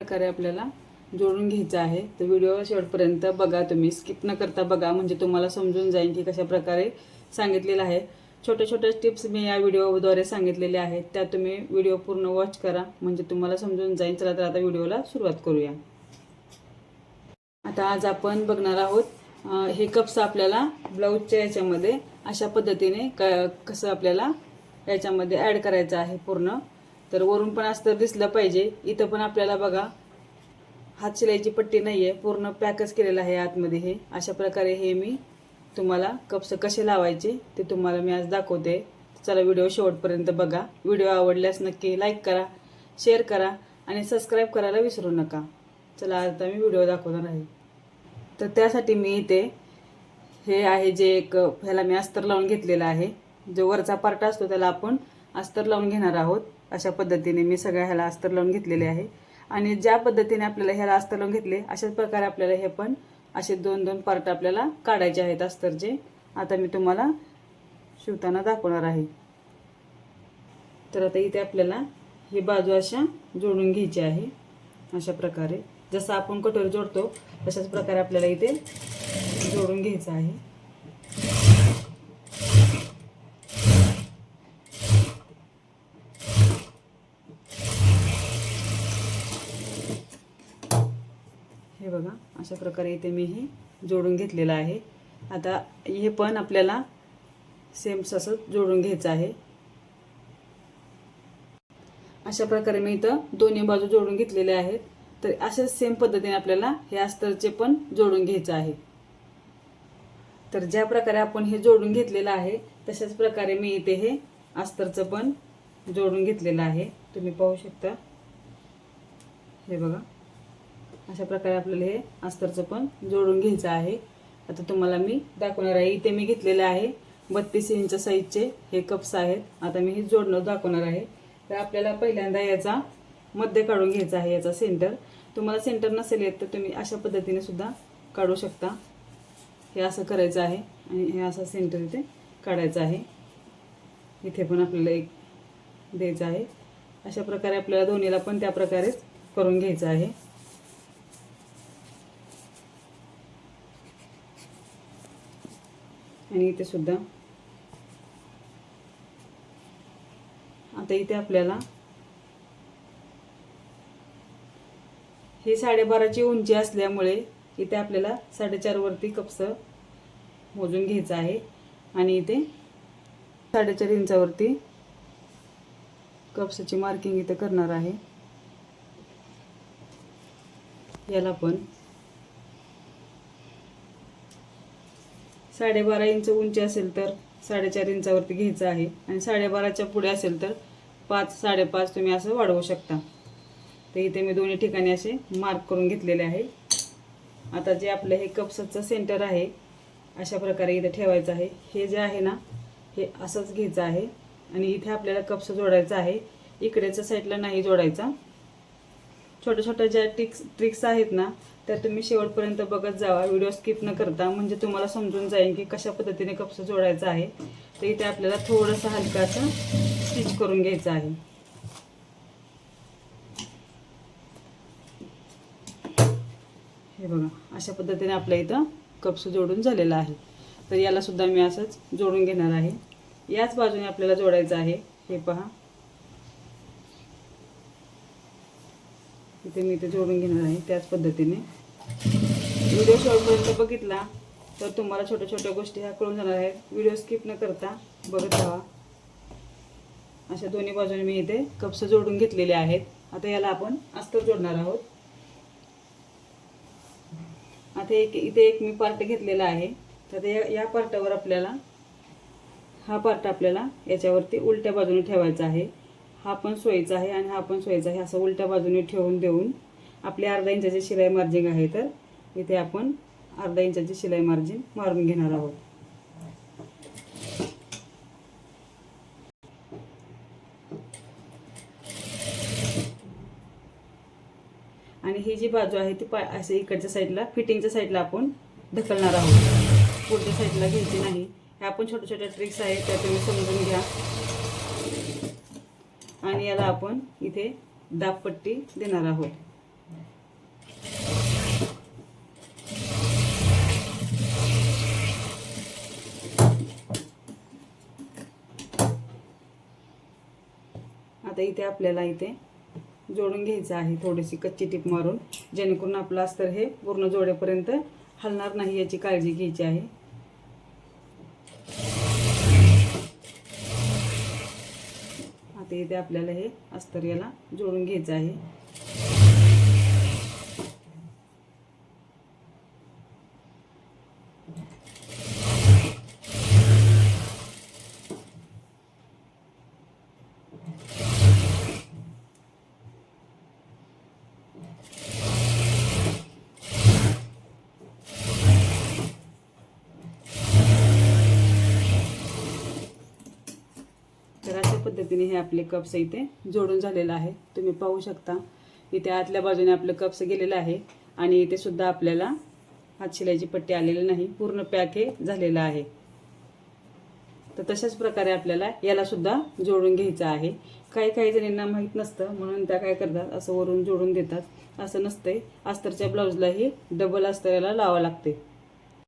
प्रकारे आपल्याला जोडून घ्यायचं आहे. तर व्हिडिओ शेवटपर्यंत बघा तुम्ही. स्किप न करता बघा म्हणजे तुम्हाला समजून जाईल की कशा प्रकारे सांगितलेलं आहे. छोट्या छोट्या टिप्स मी या व्हिडिओद्वारे सांगितलेल्या आहेत. त्या तुम्ही व्हिडिओ पूर्ण वॉच करा. म्हणजे तुम्हाला समजून जाईल. चला तर आता व्हिडिओला सुरुवात करूया. आता आज आपण बघणार आहोत हे कप्स आपल्याला ब्लाऊजच्या याच्यामध्ये अशा पद्धतीने क कसं आपल्याला याच्यामध्ये ॲड करायचं आहे पूर्ण. तर वरून पण अस्तर दिसलं पाहिजे. इथं पण आपल्याला बघा हात शिलाईची पट्टी नाही आहे पूर्ण पॅकच केलेलं आहे आतमध्ये हे. अशा प्रकारे हे मी तुम्हाला कप्स कसे लावायचे ते तुम्हाला मी आज दाखवते. चला व्हिडिओ शेवटपर्यंत बघा. व्हिडिओ आवडल्यास नक्की लाईक करा शेअर करा आणि सबस्क्राईब करायला विसरू नका. चला आता मी व्हिडिओ दाखवणार आहे. तर त्यासाठी मी इथे हे आहे जे एक ह्याला मी अस्तर लावून घेतलेला आहे. जो वरचा पार्ट असतो त्याला आपण अस्तर लावून घेणार आहोत. अशा पद्धतीने मी सगळ्या ह्याला अस्तर लावून घेतलेले आहे. आणि ज्या पद्धतीने आपल्याला ह्याला अस्तर लावून घेतले अशाच प्रकारे आपल्याला हे पण असे दोन दोन पार्ट आपल्याला काढायचे आहेत अस्तरचे आता मी तुम्हाला शिवताना दाखवणार आहे. तर आता इथे आपल्याला ही बाजू अशा जोडून घ्यायची आहे. अशा प्रकारे. जसं आपण कटोरी जोडतो तशाच प्रकारे आपल्याला इथे जोडून घ्यायचं आहे. बघा. अशा प्रकारे इथे मी हे जोडून घेतलेलं आहे. आता हे पण आपल्याला सेम असं जोडून घ्यायचं आहे. अशा प्रकारे मी इथं दोन्ही बाजू जोडून घेतलेले आहेत. तर अशाच सेम पद्धतीने आपल्याला हे अस्तरचे पण जोडून घ्यायचं आहे. तर ज्या प्रकारे आपण हे जोडून घेतलेलं आहे तशाच प्रकारे मी इथे हे अस्तरचं पण जोडून घेतलेलं आहे. तुम्ही पाहू शकता. हे बघा. अशा प्रकारे आपल्याला हे अस्तरचं पण जोडून घ्यायचं आहे. आता तुम्हाला मी दाखवणार आहे. इथे मी घेतलेलं आहे बत्तीस इंच साईजचे हे कप्स आहेत. आता मी हे जोडणं दाखवणार आहे. तर आपल्याला पहिल्यांदा याचा मध्य काढून घ्यायचा आहे याचा सेंटर तुम्हाला सेंटर नसेल येत तर तुम्ही अशा पद्धतीने सुद्धा काढू शकता. हे असं करायचं आहे आणि हे असं सेंटर इथे काढायचं आहे. इथे पण आपल्याला एक द्यायचं आहे. अशा प्रकारे आपल्याला दोन्हीला पण त्या प्रकारेच करून घ्यायचं आहे. आणि इथे सुद्धा. आता इथे आपल्याला ही साडेबाराची उंची असल्यामुळे इथे आपल्याला साडेचार वरती कप्स मोजून घ्यायचं आहे. आणि इथे साडेचार इंचावरती कप्सची मार्किंग इथे करणार आहे. याला पण साडेबारा इंच उंची असेल तर साडेचार इंचावरती घ्यायचं आहे. आणि साडेबाराच्या पुढे असेल तर पाच साडेपाच तुम्ही असं वाढवू शकता. तर इथे मी दोन्ही ठिकाणी असे मार्क करून घेतलेले आहे. आता जे आपलं हे कप्सचं सेंटर आहे अशा प्रकारे इथे ठेवायचं आहे. हे जे आहे ना हे असंच घ्यायचं आहे. आणि इथे आपल्याला कप्स जोडायचा आहे. इकडेच्या साईडला नाही जोडायचा. छोट्या छोट्या ज्या टिक्स ट्रिक्स आहेत ना तर तुम्ही शेवटपर्यंत बघत जावा व्हिडिओ स्किप न करता म्हणजे तुम्हाला समजून जाईल की कशा पद्धतीने कप्स जोडायचा आहे. तर इथे आपल्याला थोडंसं हलकाचं स्टिच करून घ्यायचं आहे. हे बघा अशा पद्धतीने आपल्या इथं कप्स जोडून झालेला आहे. तर याला सुद्धा मी असंच जोडून घेणार आहे. याच बाजूने आपल्याला जोडायचं आहे. हे पहा. इथे मी इथे जोडून घेणार आहे त्याच पद्धतीने. व्हिडिओ शॉर्टपर्यंत बघितला तर तुम्हाला छोट्या छोट्या गोष्टी ह्या कळून जाणार आहेत. व्हिडिओ स्किप न करता बघत राहा. अशा दोन्ही बाजूने मी इथे कप्स जोडून घेतलेले आहेत. आता याला आपण अस्तर जोडणार आहोत. आता एक इथे एक मी पार्ट घेतलेला आहे. तर ते या- या पार्टावर आपल्याला हा पार्ट आपल्याला याच्यावरती उलट्या बाजूने ठेवायचा आहे. हा पण सोयीचा आहे आणि हा पण सोयीचा आहे. असं उलट्या बाजूने ठेवून देऊन आपली अर्धा इंचाची शिलाई मार्जिन आहे तर इथे आपण अर्धा इंचाची शिलाई मार्जिन मारून घेणार आहोत. आणि ही जी बाजू आहे ती पा असे इकडच्या साईडला फिटिंगच्या साईडला आपण ढकलणार आहोत. पुढच्या साईडला घ्यायची नाही. ह्या पण छोट्या छोट्या ट्रिक्स आहेत त्या तुम्ही समजून घ्या. आणि याला आपण इथे दाबपट्टी देणार आहोत. आता इथे आपल्याला इथे जोडून घ्यायचं आहे थोडीशी कच्ची टीप मारून. जेणेकरून आपलं अस्तर हे पूर्ण जोड्यापर्यंत हलणार नाही याची काळजी घ्यायची आहे. आता इथे आपल्याला हे अस्तर याला जोडून घ्यायचं आहे तर अशा पद्धतीने हे आपले कप्स इथे जोडून झालेलं आहे. तुम्ही पाहू शकता. इथे आतल्या बाजूने आपलं कप्स गेलेलं आहे आणि इथे सुद्धा आपल्याला हात शिलाईची पट्टी आलेली नाही. पूर्ण पॅक हे झालेलं आहे. तर तशाच प्रकारे आपल्याला याला सुद्धा जोडून घ्यायचं आहे. काही काही जणींना माहीत नसतं म्हणून त्या काय करतात? असं वरून जोडून देतात. असं नसतंय. अस्तरच्या ब्लाऊजलाही डबल अस्तर याला लावावं लागते